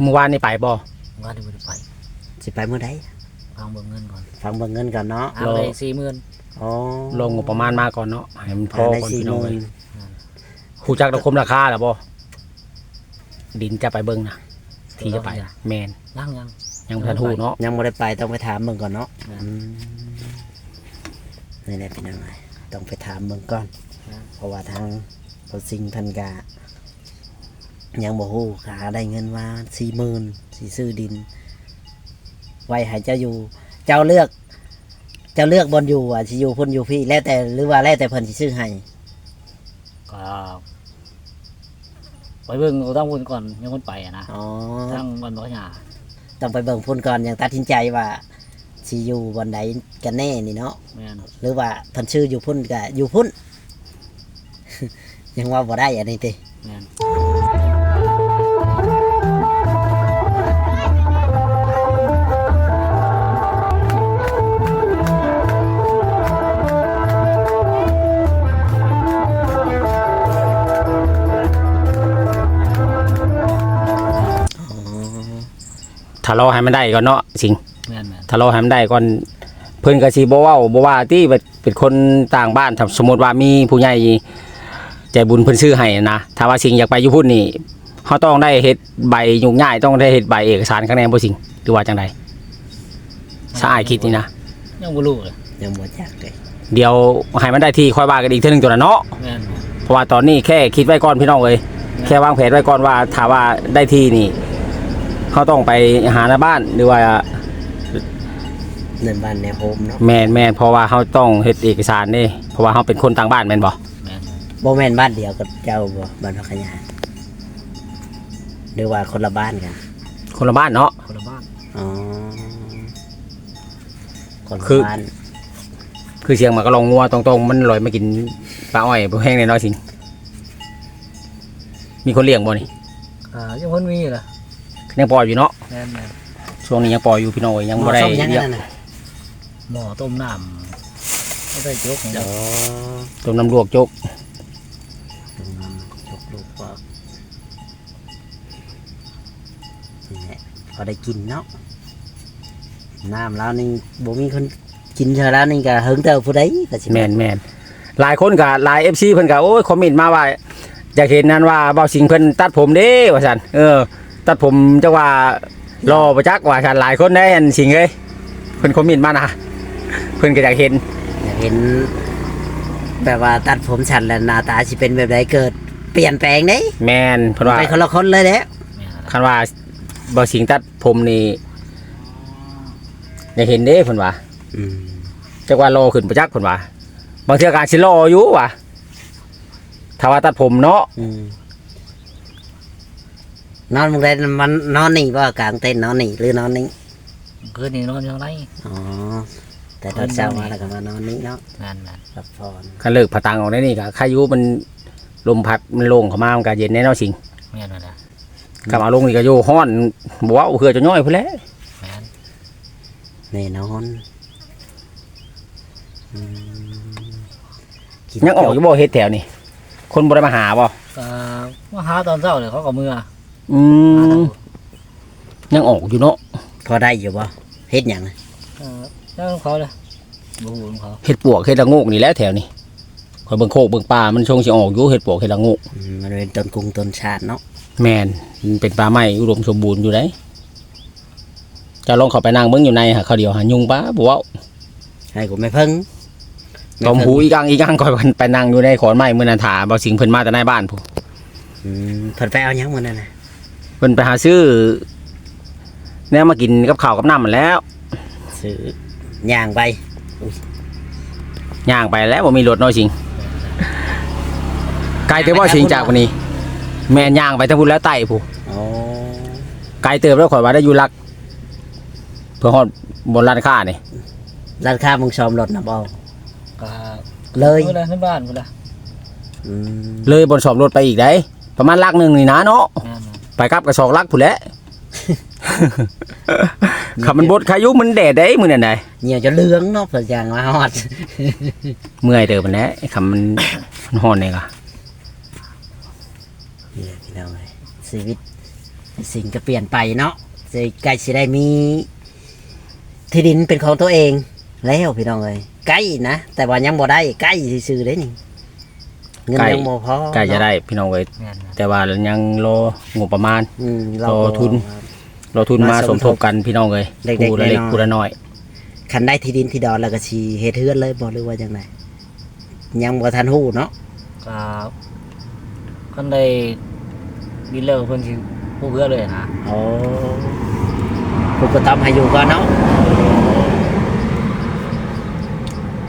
เมื่อวานนี่ไปบ่ว่าที่บ่ได้ไปสิไปเมื่อใดฟังเบิ่งเงินก่อนฟังเบิ่งเงินก่อนเนาะเอาไปสี่หมื่นอ๋อลงงบประมาณมาก่อนเนาะให้มันพอได้ก่อนสี่พี่หน้องมื่เอ้นยฮู้จักดอกคมราคาแล้วบ่ดินจะไปเบิ่งนะที่จะไปแม่นยังยังยังบ่ทันฮู้เนาะยังบ่ได้ไปต้องไปถามเบิ่งก่อนเนาะอืมอืมนี่แหละเป็นยังไงต้องไปถามเบิ่งก่อนอืมเพราะว่าทางพอสิงเพันกา ยังบ่ฮู้ขาได้เงินมาสี่หมื่นสีซื้อดิน ไว้ให้เจ้าอยู่ เจ้าเลือก เจ้าเลือกบนอยู่อะสิอยู่พุ่นอยู่พี่ แล้วแต่หรือว่าแล้วแต่เพิ่นสิซื้อให้ก็ไปเบิ่งเอาตั้งบุญก่อนยังคนไปอะนะอ๋อตั้งวันบ่หยาต้องไปเบิ่งพุ่นก่อนยังตัดสินใจว่าสิอยู่บนใดกันแน่นี่เนาะแม่นหรือว่าเพิ่นชื่ออยู่พุ่นก็อยู่พุ่นยังว่าบ่ได้อันนี้ติแม่น ถ้ารอให้มันได้ก่อนเนาะสิงแม่นแม่นถ้ารอให้มันได้ก่อนเพิ่นก็สิบ่เว้าบ่ว่าที่เป็นคนต่างบ้านถ้าสมมุติว่ามีผู้ใหญ่ใจบุญเพิ่นซื้อให้นะถ้าว่าสิงอยากไปอยู่พุ่นนี่เฮาต้องได้เฮ็ดใบยุ่งยากต้องได้เฮ็ดใบเอกสารคะแนนบ่สิงหรือว่าจังไดสะอายคิดนี่นะยังบ่รู้เลยยังบ่จักเลยเดี๋ยวให้มันได้ที่ค่อยว่ากันอีกเทื่อนึงตัวละเนาะ แม่นเพราะว่าตอนนี้แค่คิดไว้ก่อนพี่น้องเอ้ยแค่วางแผนไว้ก่อนว่าถ้าว่าได้ที่นี่ เขาต้องไปหาในบ้านหรือว่าเงินบ้านแนวโฮมเนาะแม่นแม่นเพราะว่าเขาต้องเฮ็ดเอกสารนี่เพราะว่าเขาเป็นคนต่างบ้านแม่นบ่แม่นบ่แม่นบ้านเดียวกับเจ้าบ่บ้านพักขยาหรือว่าคนละบ้านกัน คนละบ้านเนาะคนละบ้านอ๋อคนละคือบ้านคือเสียงหมากระลองงัวตรงๆ มันลอยมากินปลาอ้อยบ่แห้งแน่นอนสิมีคนเลี้ยงบ่นี่อ่ายังคนมีเหรอ ยังปล่อยอยู่เนาะแม่นแม่นช่วงนี้ยังปล่อยอยู่พี่น้องเอ้ยยังบ่ได้หม้อส้มยังเลี้ยงนั่นน่ะหม้อต้มน้ำไม่ได้จกอ๋อต้มน้ำลวกจกจกลูกปอกนี่แหละพอได้กินเนาะน้ำแล้วนี่บ่มีคนกินเท่าแล้วนี่ก็เฮิงเติบผู้ใดก็สิแม่นแม่นหลายคนก็หลาย FC เพิ่นก็โอ้ยคอมเมนต์มาว่าอยากเห็นนั่นว่าเบาสิงเพิ่นตัดผมเด้ว่าซั่นเออ ตัดผมจังว่ารอประจักษ์ว่าซั่นหลายคนได้อันสิงเอ้ยเพิ่นคอมเมนต์มานะเพิ่นก็อยากเห็นอยากเห็น แบบว่าตัดผมฉันแล้วหน้าตาสิเป็นแบบใดเกิดเปลี่ยนแปลงเด้แม่นเพิ่นว่าไปคนละคนเลยเด้แม่นอะไรคันว่าเบาสิงตัดผมนี่อยากเห็นเด้เพิ่นว่าอืมจักว่ารอขึ้นประจักษ์เพิ่นว่าบางเทื่อก็อาจสิรออยู่ว่ะถ้าว่าตัดผมเนาะอืม นอนมึงได้มันนอนนี่ว่ากลางเต้นท์นอนนี่หรือนอนนี่คืนนี้นอนอยู่ข้างในอ๋อแต่ตอนเช้ามาแล้วก็มานอนนี่เนาะแม่นแม่นพักผ่อนคันเลิกผะตังออกได้นี่ก็ค่ายุมันลมพัดมันโล่งเข้ามามันก็เย็นแน่เนอนสิงแม่นอะไรกลับมาลงนี่ก็อยู่ฮ้อนบ่ว่าเหือจะย่อยพุ่นแหล้วแม่นแน่นอนอืมกิยังออกอยู่บ่เฮ็ดแถวนี่คนบ่ได้มาหาบ่ก็มาหาตอนเช้าเลยเขาก็เมื่อ อืหาทางมยังออกอยู่เนาะพอได้อยู่บ่เฮ็ดหยังนะเออเจ้าของเขาเลยบูฮูของเขาเฮ็ดปวกเฮ็ดละโงกนี่แหละแถวนี้ข่อยเบิ่งโคกเบิ่งป่ามันชงสิออกอยู่เฮ็ดปวกเฮ็ดละโงกอืมมันเป็นต้นกรุงต้นชาติเนาะแม่นมันเป็นป่าไม้อุดมสมบูรณ์อยู่ไดจะลองเข้าไปนั่งเบิ่งอยู่ในหาเขาวเดียวหายุงปะบ่เว้าให้กูไม่เพิ่งตอมหูอีกังอีกังก่อยไปนั่งอยู่ในขอนไม้มื้อนั้นถาบ่สิงเพิ่นมาแต่ในบ้านพุ่นอืมเพิ่นไปเอาหยังมื้อนั้นน่ะเพิ่นไปหาซื้อแนวมากินกับข้าวกับน้ำมันแหล้วซื้อย่างไปย่างไปแล้วบ่มีรถเน้อยสิงไกลเติบบ่สิงจากวันนี้ แม่นย่างไปทั้งพุ่นแล้วไต่ผู้อ๋อไกลเติบแล้วข่อยว่าได้อยู่ลักเพื่อฮอดบนร้านค้านี่ร้านค้ามึงชอมรถนะบ่ก็เลยเมื่อไรในบ้านกูละอืมเลยบนสอบรถไปอีกได้ประมาณลักหนึงนี่นะเนาะแม่นแม่น ไปกลับกับสองลักผู้นแหล้วขับมันบดขายุมันแดดได้มื้อนั้นได้เหี่ยวจะเหลืองเนาะเพิ่นย่างมาฮอด เมื่อยเติบมันแหล้วขับมันมันฮ้อนนี่ก็นี่แหละพี่น้องเอ้ยชีวิตสิ่งก็เปลี่ยนไปเนาะสิใกล้สิได้มี ที่ดินเป็นของตัวเอง แล้วพี่น้องเอ้ยใกล้นะ แต่ว่ายังบ่ได้ใกล้ซื่อๆเด้นี่ เงินใกล้ยังบ่พอใกล้จะได้พี่น้องเอ้ยแม่นนะแต่ว่ายังรองบประมาณ อืมรอทุน รอทุนมามาสสมมททบบกันพี่น้องเอ้ยเล็กๆผู้ละเล็กน้อยๆผู้ละน้อยคันได้ที่ดินที่ดอนแล้วก็สิเฮ็ดเฮือนเลยบ่หรือว่าจังไดยังบ่ทันฮู้เนาะก็คนได้ดินเลิกเพิ่นสิผู้เพื่อเลยนะโอ้ผู้ก็ตามให้อยู่ก่อนเนาะ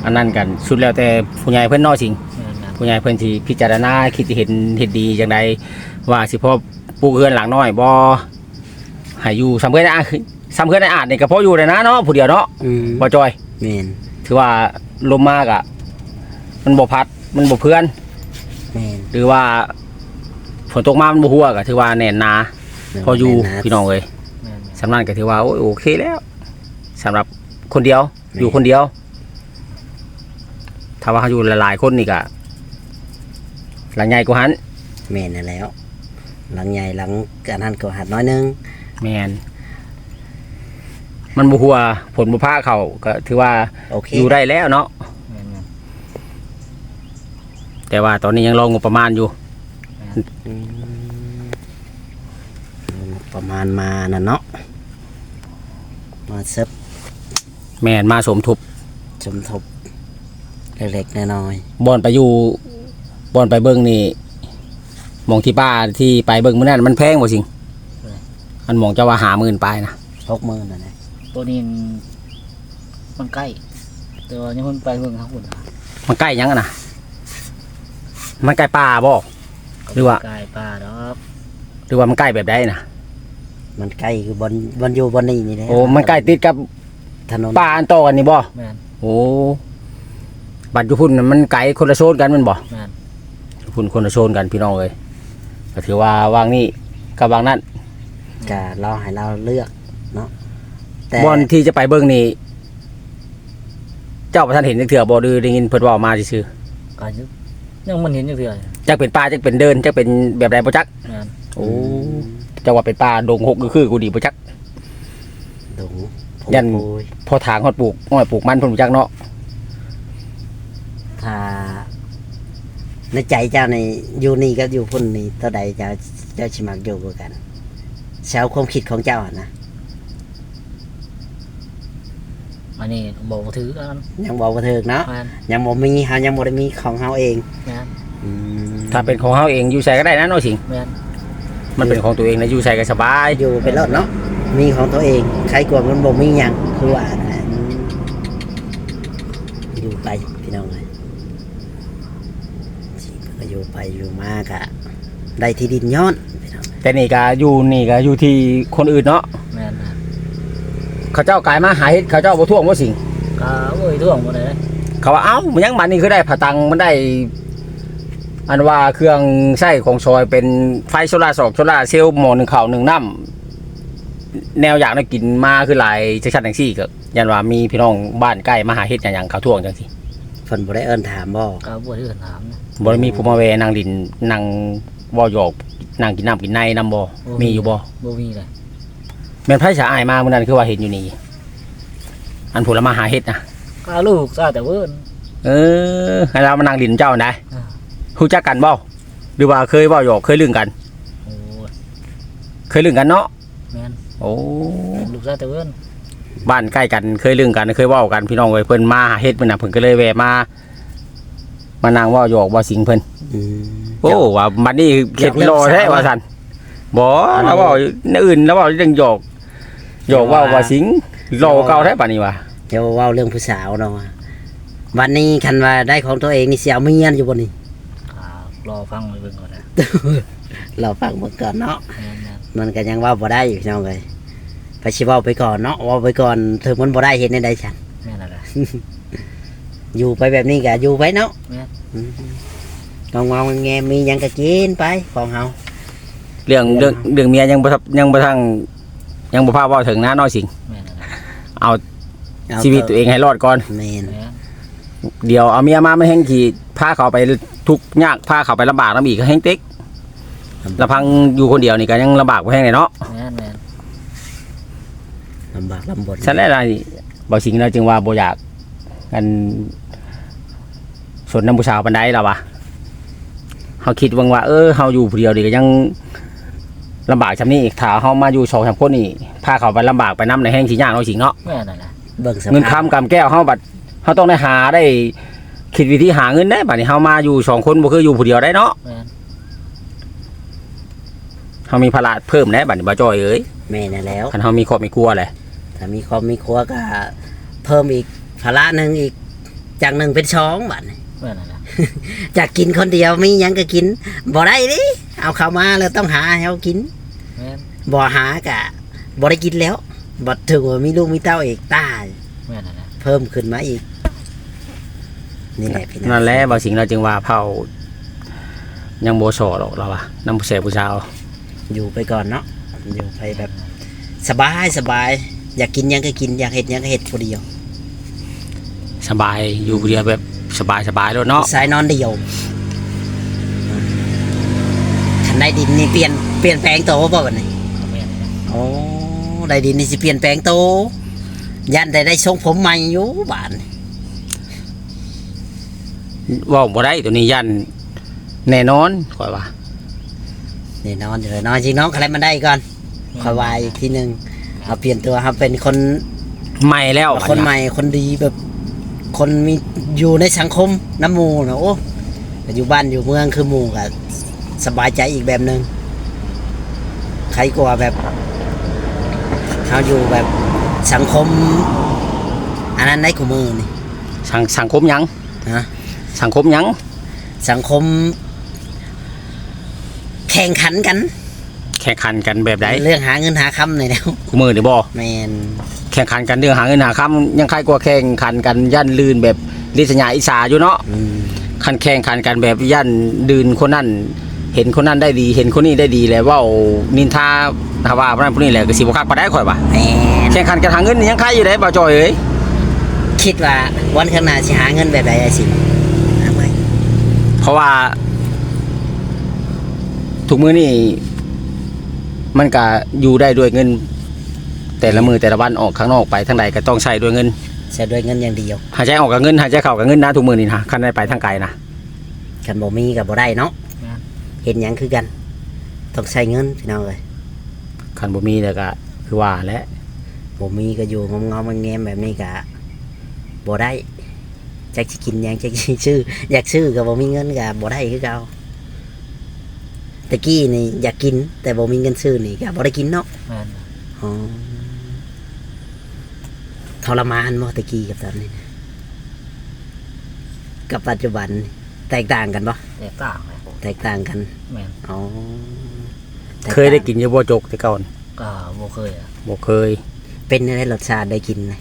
อันนั้นกันสุดแล้วแต่ผู้ใหญ่เพิ่นเนอสิงแม่นนะ ผู้ใหญ่เพิ่นสิพิจารณาคิดเห็นเห็นดีจังใดว่าสิพอปลูกเรือนหลังน้อยบ่ให้อยู่ซ้ำเพื่อนอะซ้ำเพื่อนได้อ่านนี่ก็พออยู่เลยนะเนาะผู้เดียวเนาะอืมบ่จอย แม่นถือว่าลมมากอะ มันบ่พัดมันบ่เพื่อน แม่นหรือว่าฝนตกมามันบ่หัวก็ถือว่าแน่นหนา พออยู่แม่นะพี่น้องเอ้ยแม่นนะสำนันก็ถือว่าโอ้ยโอเคแล้วสำหรับคนเดียวอยู่คนเดียว ถ้าว่าเขาอยู่หลายๆคนนี่ก็ หลังใหญ่กว่าหันแม่นนั่นแล้ว หลังใหญ่หลังอันนั้นก็หัดน้อยหนึงแมนมันบ่หัวผลบ่พาเขาก็ถือว่าโอเคอยู่ได้แล้วเนาะแม่นนะแต่ว่าตอนนี้ยังรองงบประมาณอยู่ อืมประมาณมาน่ะเนาะมาเซฟแมนมาสมทบสมทบเล็กๆน้อยบอนไปอยู่ บอนไปเบิ่งนี่หมองที่ป้าที่ไปเบิ่งมื้อนั้นมันแพงบ่สิงอันหมองจะว่าหาหมื่นไปนะๆหกหมื่นน่ะนะตัวนี้มันใกล้ แต่ว่ายังเพิ่นไปเบิ่งทางพุ่นนะมันใกล้ยังอะนะมันใกล้ป่าบ่หรือว่าใกล้ป่าดอกหรือว่ามันใกล้แบบใดนะมันใกล้คือบนบนอยู่บนนี่นี่แหละโอ้มันใกล้ติดกับถนนป่าอันต่อกันนี่บ่แม่นโอ้บัดอยู่พุ่นน่ะมันไกลคนละโซนกันแมันบ่แม่นอยู่ พุ่นคนละโซนกันพี่น้องเอ้ยก็ถือว่าวางนี่กับวางนั่นก็เราให้เราเลือกเนาะแต่บอนที่จะไปเบิ่งนี่เจ้าประธานเห็นจักเถื่อบ่ดื้อได้ยินเพิ่นเว้ามาซื่อก็ยังยังมันเห็นอยู่เทื่อๆจักเป็นป่าจักเป็นเดินจักเป็นแบบใดบ่จักแม่นโอ้จะว่าเป็นป่าดงหกก็คือกูดีบ่จักดงยันโอ้ยพอทางฮอดปลูกอ้อยปลูกมันเพิ่นบ่จักเนาะถ้า ในใจเจ้าในอยู่นี่ก็อยู่พุ่นนี่ตัวใดเจ้าเจ้าชิมักอยู่กว่ากันเชาวความคิดของเจ้าอะนะอันนี้บอกบ่ถือกันยังบอกว่าเถิกเนาะแม่นยังบ่มีเฮายังบ่ได้มีของเฮาเองแม่นอืมถ้าเป็นของเฮาเองอยู่ใส่ก็ได้นะเนาะสิงแม่นมันเป็นของตัวเองนะอยู่ใส่ก็สบายอยู่เป็นรถเนาะมีของตัวเองใครกลัวมันบ่มีหยังคือว่านั่นแหละอืมอยู่ไปพี่น้องเลยสิก็อยู่ ไปอยู่มากะได้ที่ดินย้อนพี่น้องแต่นี่ก็อยู่นี่ก็อยู่ที่คนอื่นเนาะแม่นนะเขาเจ้ากายมาหาเฮ็ดเขาเจ้าบ่ท่วงบ่สิงก็โอ้ยท่วงหมดเลยเขาว่าเอ้ามันยังมันนี่คือได้ผาตังมันได้ อันว่าเครื่องใช้ของซอยเป็นไฟโซลาร์สอกโซลาร์เซลล์หม้อหนึ่งข้าวหนึ่งน้ำแนวอยากได้กินมาคือหลายจังซั่นจังซี่ก็ยันว่ามีพี่น้องบ้านใกล้มาหาเฮ็ดหยังๆเขาท่วงจังซี่ เพิ่นบ่ได้เอิ้นถามบ่ก็บ่ถือกันถามนะบ่ได้มีผู้มาแวนั่งดินนั่งเว้าหยอกนั่งกินน้ำกินในนํบ่มีอยู่บ่บ่มีเลยแม่นไผสะอายมามื้อนั้นคือว่าเห็นอยู่นี่อันผู้ละมาหาเฮ็ดนะก็ลูกซาแต่เวิ้นเออให้เรามานั่งดินเจ้าได้อ่ารู้จักกันบ่หรือว่าเคยเว้าหยอกเคยลืงกันโอ้ยเคยลืงกันเนาะแม่นโอ้ลูกซาแต่เวิ้น บ้านใกล้กันเคยลืงกันเคยเว้ากันพี่น้องเว้ยเพิ่นมาหาเฮ็ดมื้อน่ะเพิ่นก็เลยแวะมา มานั่งเว้าหยอกเว้าสิงเพิ่นอืมโอ้ว่าบัดนี้เข็ดรอแท้ว่าซั่นบ่แล้วเว้าในอื่นแล้วเว้าเรื่องหยอกหยอกเว้าว่าสิงรอเก่าแท้บัดนี้ว่ะเดี๋ยวเว้าเรื่องผู้สาวเนาะวันนี้คันว่าได้ของตัวเองนี่สิเอาเมียนอยู่บ่นี่ก็รอฟังไปเบิ่งก่อนนะ เราฟังเบิ่งก่อนเนาะแม่นแม่นมันก็ยังเว่าบ่ได้อยู่พี่น้องเลย ไปสิเว้าไปก่อนเนาะเว้าไปก่อนถึงมันบ่ได้เห็นในใดฉันแม่นอะไร อยู่ไปแบบนี้ก็อยู่ไปเนาะแม่น อืมงองงแงมีหยังก็กินไปของเฮา เรื่องเรื่องเรื่องเมียยังบ่ทับยังบ่ทังยังบ่พาเว้าถึงนะน้อยสิงแม่นอะไรเอาเอาชีวิตตัวเองให้รอดก่อน แม่นแม่นเดี๋ยวเอาเมียมาไม่แห้งขี่พาเขาไปทุกข์ยากพาเขาไปลำบากน้ำอีกก็แห้งติ๊กลำพังอยู่คนเดียวนี่ก็ยังลำบากบ่แห้งเลยเนาะแม่นแม่น ลำบากลำบนฉะนั้นอะไรบ่สิงเราจึงว่าบ่อยากกันสนน้ำผู้สาวปานใดล่ะวะเฮาคิดว่าว่าเออเฮาอยู่ผู้เดียวนี่ก็ยังลำบากซำนี้อีกถ้าเฮามาอยู่2 3คนนี่พาเขาไปลำบากไปนํในแห้งสิยากเนาะสิงเนาะแม่นนั่นแหละเบิ่งสเงินภาพคำกำแก้วเฮาบัดเฮาต้องได้หาได้คิดวิธีหาเงินได้บัดนี้เฮามาอยู่สองคนบ่คืออยู่ผู้เดียวได้เนาะแม่นเฮามีภาระเพิ่มได้บัดนี้บ่จ้อยเอ้ยแม่นั่นแล้วคันเฮามีครอบมีครัวแหละ ถ้ามีครอบมีครัวก็เพิ่มอีกภาระหนึ่งอีกจากหนึ่งเป็นสองบัดนี้แม่นนั่นแหละจากกินคนเดียวมีหยังก็กินบ่ได้ดิเอาเข้ามาแล้วต้องหาให้เขากิน แม่นบ่หากะบ่ได้กินแล้วบ่ถึงว่ามีลูกมีเต้าอีกตายแม่นนั่นแหละเพิ่มขึ้นมาอีก นี่แหละพี่น้องนั่นแหละบ่สิงเราจึงว่าเผายังบ่สอหรอกเราว่านํผู้แสผู้สาวอยู่ไปก่อนเนาะอยู่ไปแบบสบายสบาย อยากกินหยังก็กิน อยากเห็ดหยังก็เห็ดคนเดียว สบายอยู่ผู้เดียวแบบสบายสบายแล้วเนาะสายนอนเดียวขันได้ดินนี่เปลี่ยนเปลี่ยนแปลงโตบ่บัดนี้แม่นนั่นแหละโอ้ได้ดินนี่สิเปลี่ยนแปลงโตยันได้ได้ทรงผมใหม่อยู่บ้านเว้าบ่ได้ตัวนี้ยันแน่นอนข่อยว่า นี่นอนอยู่เลยนอนจริงน้องอะไรมันได้ก่อนคอยวายอีกทีหนึ่ง เอาเปลี่ยนตัวครับเป็นคนใหม่แล้วคนใหม่คนดีแบบ คนมีอยู่ในสังคมน้ำหมูนะโอ้แต่อยู่บ้านอยู่เมืองคือหมู่ก็สบายใจอีกแบบหนึ่งใครกลัวแบบเขาอยู่แบบสังคม อันนั้นได้ขมือนี่สังสังคมหยังฮะสังคมหยัง สังคม แข่งขันกันแข่งขันกันแบบใดเรื่องหาเงินหาคำนี่แหล้วคู่มือนี่บ่แมนแข่งขันกันเรื่องหาเงินหาค่ำยังใครกว่าแข่งขันกันยันลื่นแบบลิษยาอิสาอยู่เนาะอืมคันแข่งขันกันแบบยันดืนคนนั้นเห็นคนนั้นได้ดี เห็นคนนี้ได้ดีแล้วเว่านินทาถ้าว่าพวกนั้นพวกนี้แหละก็สิบ่คักปานได้ข่อยว่าแมนแข่งขันกันหาเงินนี่ยังใครอยู่ได้บ่จอยเอ้ยคิดว่าวันข้างหน้าสิหาเงินแบบใดไอ้สิเอาไว้เพราะว่าทุกมื้อนี่ มันก็อยู่ได้ด้วยเงิน แต่ละมือแต่ละวันออกข้างนอกไปทางใดก็ต้องใช้ด้วยเงินใช้ด้วยเงินอย่างเดียวหายใจออกกับเงินหายใจเข้ากับเงินนะทุกมื้อนี่นะคันได้ไปทางไกลนะคันบ่มีกับบ่ได้เนาะเห็นหยังคือกัน ต้องใช้เงินพี่น้องเอ้ยคันบ่มีแล้วก็คือว่าแหละบ่มีก็อยู่งอมๆแงมๆแบบนี้ก็บ่ได้จักสิกินหยังจักสิซื้ออยากซื้อก็บ่มีเงินก็บ่ได้คือเก่าตะกี้นี่อยากกิน แต่บ่มีเงินซื้อนี่ก็บ่ได้กินเนาะแม่นอ๋อทรมานบ่ตะกี้กับตอนนี้นะกับปัจจุบันนี่แตกต่างกันบ่แตกต่างเลยแตกต่างกันแม่นอ๋อแตเคยได้กินอยู่บ่จกแต่ก่อนก็บ่เคยอะบ่เคย เป็นอะไรรสชาติได้กินไหม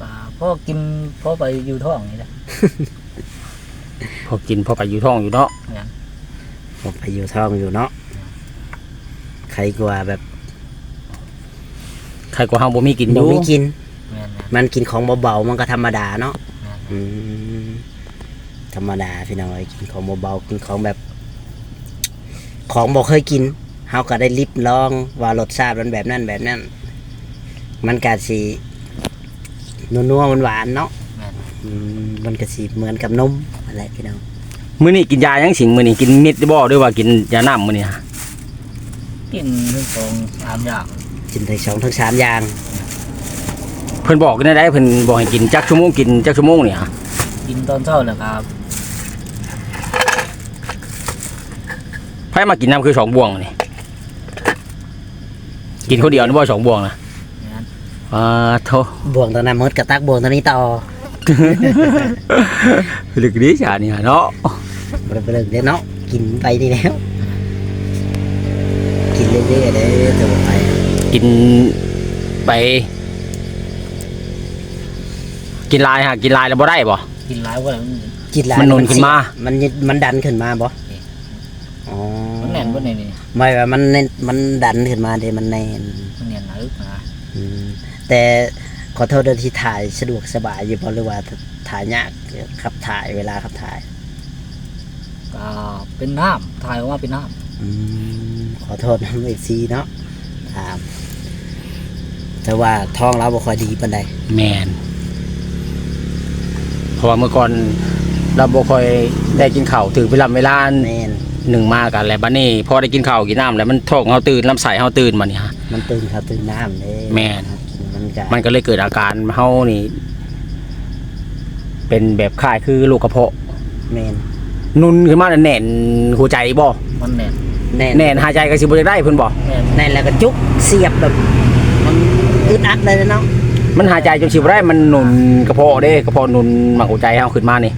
ก็พ่อกินพ่อไปอยู่ท้องนี่แหละ พอกินพอไปอยู่ท้องอยู่เนาะผมไปอยู่ท้องอยู่เนาะใครกลัวแบบใครก็เฮาบ่มีกินอบ่ยู่มีกิน แม่นแม่นมันกินของเบาๆมันก็ธรรมดาเนาะแม่นอืมธรรมดาพี่น้องเอ้ยกินของเบาๆกินของแบบ ของบ่เคยกินเฮาก็ได้ลิบลองว่ารสชาติมันแบบนั้นแบบนั้น มันก็สินัวๆหวานๆเนาะแม่น อืมมันก็สิเหมือนกับนมอะไรพี่น้องมื้อนี้กินยายังสิงมื้อนี้กินเม็ดบ่หรือว่ากินยาน้ำมื้อนี้ฮะกินทั้งสองสามอย่างกินทั้งสองทั้งสามอย่าง เพิ่นบอกได้ได้เพิ่นบอกให้กินจักชั่วโมงกินจักชั่วโมงนี่ฮะกินตอนเช้าแล้วครับไผมากินน้ำคือสองบ่วงนี่กินคนเดียวนี่บ่สองบ่วงนะแม่นอ่าโธบ่วงตอนนั้นมดกับตักบ่วงตอนนี้ต่อ ลึกดีจ้านี่ฮะเนาะบ่ได้ไปเลิกเด้เนาะกินไปนี่แล้ว กินเรื่อยๆได้อตัวไปกินไป กินลายฮะกินลายแล้วบ่ได้บ่กินหลายว่ากินหลายมันนุนขึ้นมา มันมันดันขึ้นมาบ่อ๋อมันแน่นบ่แน่นี่ไม่ว่ามันเน้นมันดันขึ้นมาเด้มันแน่นมันแน่นหนาอึกนะอืมแต่ ขอโทษด้วยที่ถ่ายสะดวกสบายอยู่บ่หรือว่าถ่ายยากขับถ่ายเวลาขับถ่ายก็ก็เป็นน้ำถ่ายออกมาเป็นน้อืมขอโทษนะเอซีเนาะถามแต่ว่าท้องเราบ่ค่อยดีปานใดแมนเพราะว่าเมื่อก่อนเราบ่ค่อยได้กินข้าวถึงเวลาเวลาแม่นหนึ่งมากันแล้วบัดนี้พอได้กินข้าวกินน้ำแล้วมันท้องเฮาตื่นลำไส้เฮาตื่นมานี่ฮะมันตื่นครับตื่นน้ำเลยแม่น มันก็มันก็เลยเกิดอาการเฮานี่ เป็นแบบคล้ายคือโรคกระเพาะ แม่นนุนขึ้นมาแล้วแน่นหัวใจบ่ำมันแน่นแน่นแน่นหายใจก็สิบ่ได้เพิ่นบ่แน่นแน่นแล้วก็จุกเสียบแบบมันอึดอัดเลยเนาะมันหายใจจนสิบ่ได้มันหนุนกระเพาะเด้กระเพาะหนุนหมักหัวใจเฮาขึ้นมานี่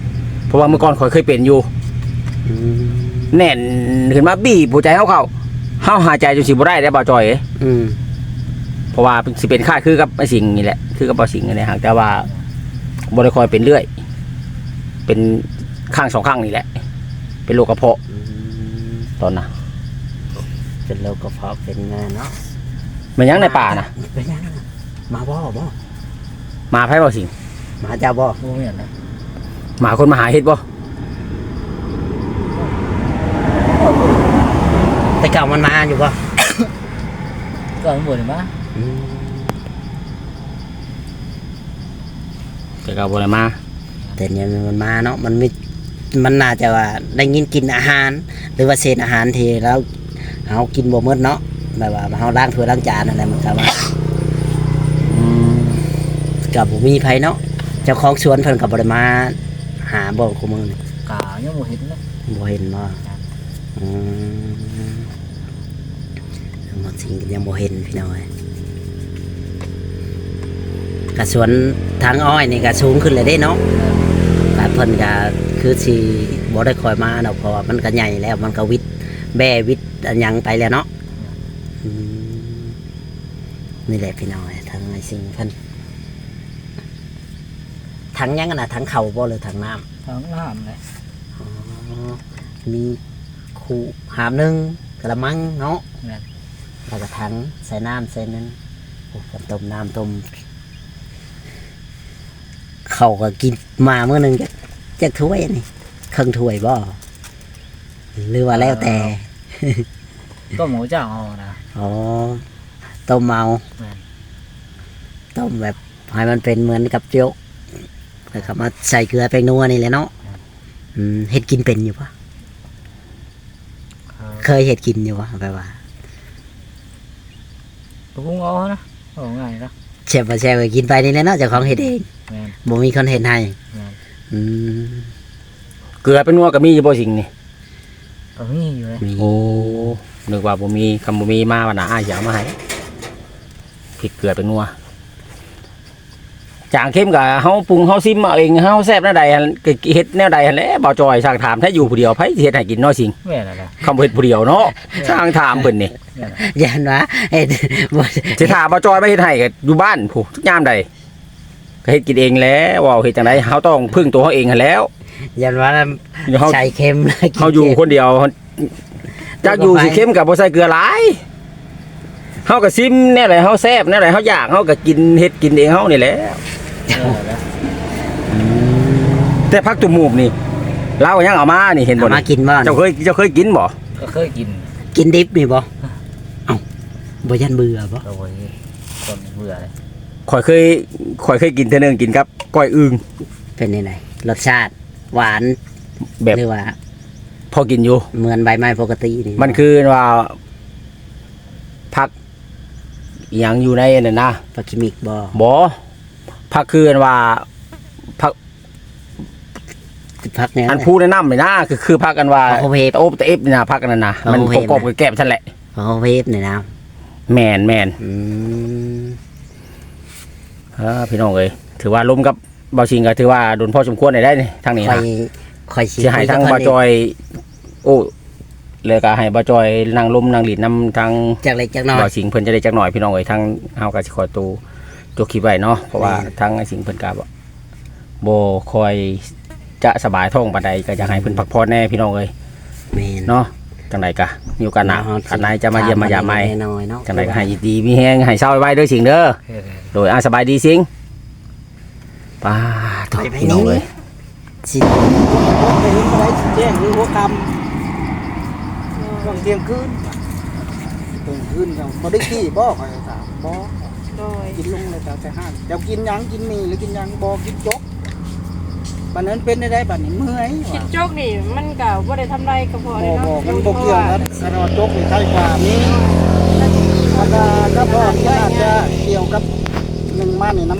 เพราะว่าเมื่อก่อนข่อยเคยเป็นอยู่อืมแน่นขึ้นมาบีบหัวใจเฮาเข้าเฮาหายใจจนสิบ่ได้ได้บ่จอยเอ้ยอืม เพราะว่าสิเป็นค่ายคือกับไอ้สิ่งนี่แหละ คือกับบ่สิ่งนี่แหละหากแต่ว่าบ่ได้คอยเป็นเรื่อย เป็นข้างสองข้างนี่แหละ เป็นโรคกระเพาะอืมตอนน่ะเป็นโรคกระเพาะเป็นงานเนาะมันยังในป่าน่ะเป็นยังน่ะมาบ่บ่มาไผบ่สิ่งมาเจ้าบ่โมเมนนะหมาคนมาหาเฮ็ดบ่แต่เก่ามันมาอยู่บ่ก็มันบ่ได้มาอืม แต่ก็บ่ได้มาแต่เนี่ยมันมาเนาะมันไม่มันน่าจะว่าได้ยินกินอาหาร หรือว่าเศษอาหารที่แล้วเฮากินบ่หมดเนาะแบบว่าเฮาล้างถ้วยล้างจานอะไรมันก็ว่าอืมกับบ่มีไผเนาะเจ้าของสวนเพิ่นก็บ่ได้มาหาบ่คุมื้อนี่กายังบ่เห็นนะบ่เห็นบ่อืมหมดสิ่งก็ยังบ่เห็นพี่น้อย กระสวนทางอ้อยนี่ก็สูงขึ้นเลยเด้เนาะแต่เพิ่นก็คือสิบ่ได้คอยมาเนาะเพราะว่ามันก็ใหญ่แล้วมันก็วิทย์แบ่วิทย์อันหยังไปแล้วเนาะอืมนี่แหละพี่น้อยทางไอ้สิ่งเพิ่นถังหยังกันน่ะถังเข่าบ่หรือถังน้ำทางน้ำเลยอ๋อมีขู่หามหนึ่งกระมังเนาะ แม่นแล้วก็ถังใส่น้ำใส่นั้นโอ้กันต้มน้ำต้ม เขาก็กินมาเมื่อหนึ่งจะจะถ้วยนี่ครึ่งถ้วยบ่หรือว่าแล้วแต่ ก็หมูเจ้าเอานะอ๋อต้มเมาแม่นต้มแบบให้มันเป็นเหมือนกับโจ๊กแล้วก็มาใส่เกลือแป้งนัวนี่แหละเนาะอืมเห็ดกินเป็นอยู่ปะเคยเห็ดกินอยู่ปะแปลว่าปรุงเอานะเอาง่ายนะเชฟมาแชร์ไปกินไปนี่แหละเนาะเจ้าของเห็ดเอง แม่นบ่มีคนเห็นให้แม่นอืมเกลือเป็นนัวก็มีอยู่บ่สิ่งนี่ก็มีอยู่เลยมีโอ้นึกว่าบ่มีคำบ่มีมาว่าน่าอ้ายสิเอามาให้พริกเกลือเป็นนัวจางเข้มก็เฮาปรุงเฮาซิมเอาเองเฮาแซ่บแนวใดหั่นก็เฮ็ดแนวใดหั่นแหละบ่จอยสั่งถามถ้าอยู่ผู้เดียวไผสิเฮ็ดให้กินเนาะสิ่งแม่นอะไรคำเฮ็ดผู้เดียวเนาะช่างถามเพิ่นนี่แม่นอะยันว่าเห็ดบ่สิถามบ่จอยมาเฮ็ดให้ก็อยู่บ้านผู้ยามใด ก็เฮ็ดกินเองแหล้วว้าวเฮ็ดจังไดเฮาต้องพึ่งตัวเฮาเองหั่นแหล้ว ยันว่าเฮาใส่เค็มแล้วกินเฮาอยู่ค็มคนเดียวจักอยู่สิเข้มกับบ่ใส่เกลือหลายเฮาก็ซิมแนวใดเฮาแซ่บแนวใดเฮาอยากเฮาก็กินเฮ็ดกินเองเฮานี่แหละแม่นอะไรอืมแต่ผักตุ่มหมูบนี่เราก็ยังเอามานี่เห็นบ่เอามานี่กินบ่เจ้าเคยเจ้าเคยกินบ่ก็เคยกินกินดิบนี่บ่เอ้าบ่ยันเบื่อบ่ก็บ่เห็นคนเบื่อเลย ข่อยเคยข่อยเคยกินเทื่อนึงกินกับก้อยอึ่งเป็นยังไงรสชาติหวานแบบหรือว่าพอกินอยู่ เหมือนใบไม้ปกตินี่มันคือว่าผักอหยังอยู่ในนั่นนะปลาคิมิกบ่บ่ผักคือว่าผักพักแนวอันพูดแนะนำนี่นะคือคือผักกันว่าโอเคตะอบตะเอฟนี่นะผักกันนั่นนะมันโอเคกรอบๆแกบๆท่านแหละเขาเวฟนี่นะแม่นแม่น อืมอ่าพี่น้องเอ้ยถือว่าล้มกับเบาชิงก็ถือว่าโดนพอสมควรได้ได้นี่ทางนี้คอนะยคอยสิให้ทางบาจอย โอ้เลยก็ให้บาจอยนั่งลมนั่งหลีดนํทาง จากเล็กจากน้อยบาชิงเพิ่นจะได้จักหน่อยพี่น้องเอ้ยทางเฮาก็สิขอตูตัวคลิปไว้เนาะเพราะว่าแม่ทางไอ้สิงเพิ่นก็บ่บ่คอยจะสบายท้องปานใดก็อยากให้เพิ่นพักผ่อนแน่พี่น้องเอ้ยแม่นเนาะ จังไดก็มีโอกาสหน้าอันไหนจะมาเยี่ยมมายามใหม่น้อยๆเนาะจังไดก็ให้ยินดีมีแฮงให้เศร้าไว้เด้อสิงเด้อเฮ็ดเลยโดยอาสบายดีสิงป้าดโถ่พี่น้องเลยสิไปเห็นอะไรแจ้งหรือหัวคำช่วงเที่ยงคืนเที่ยงคืนเขาบ่ได้ขี้บ่คอยถามบ่โดยกินลงเลยแต่แต่ห้างเจ้ากินหยังกินหมีหรือกินหยังบ่กินจก บัดนั้นเป็นได้ได้บัดนี้เมื่อยคิดว่ะโจกนี่มันก็บ่ได้ทำไรกระเพาะบ่เลยบ่เนาะมันบ่เกี่ยวนะสนอจกนี่ใช่กว่ามีธรรมดาก็พอที่อาจจะเกี่ยวกับหนึ่งมานี่น้ำ